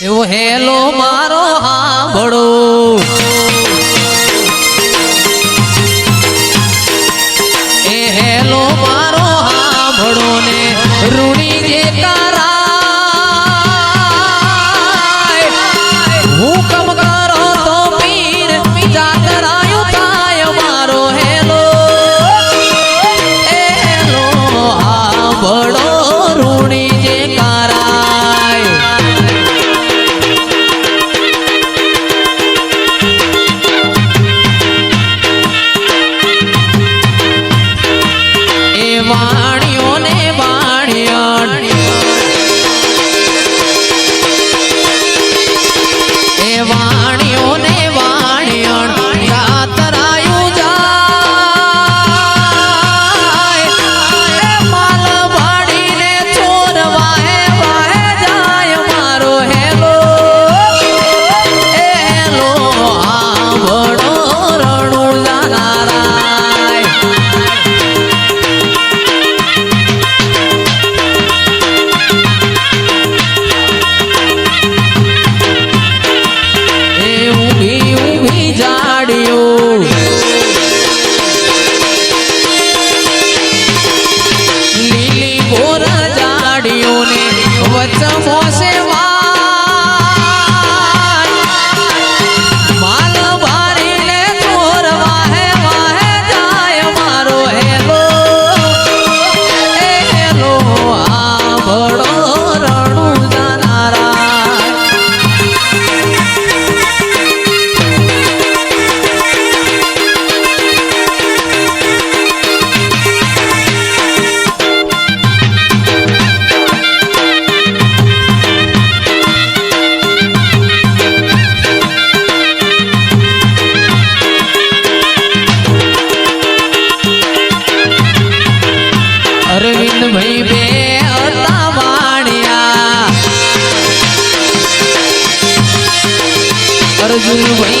એવો હેલો મારો હાંભળો એ હેલો મારો હાંભળો ને રૂણી દેતા মজনু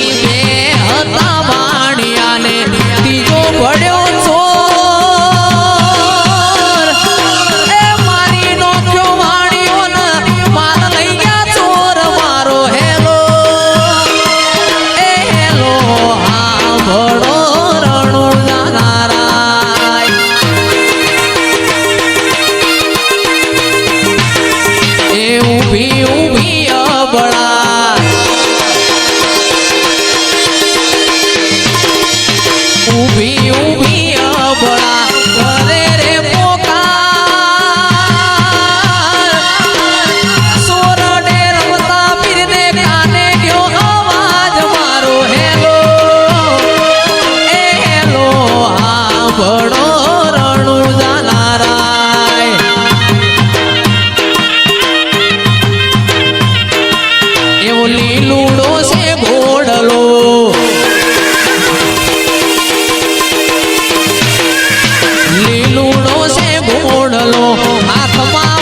lor la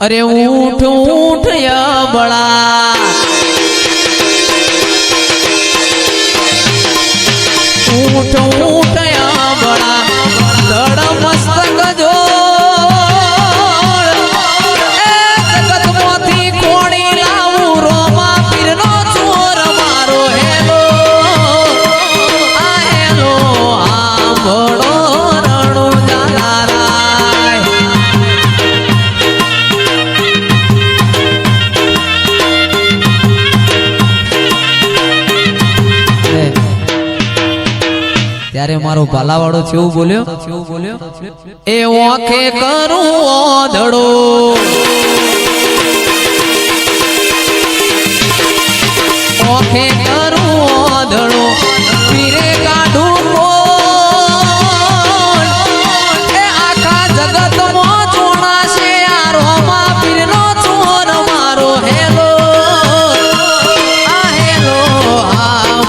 અરે ઊંઠ ઊંઠ બળા. ત્યારે મારો ભાલાવાળો છે એવું બોલ્યો એવું બોલ્યો એ ઓખે કરું ઓધડો ઓખે કરું ઓધડો પીરે કાઢું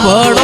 બળો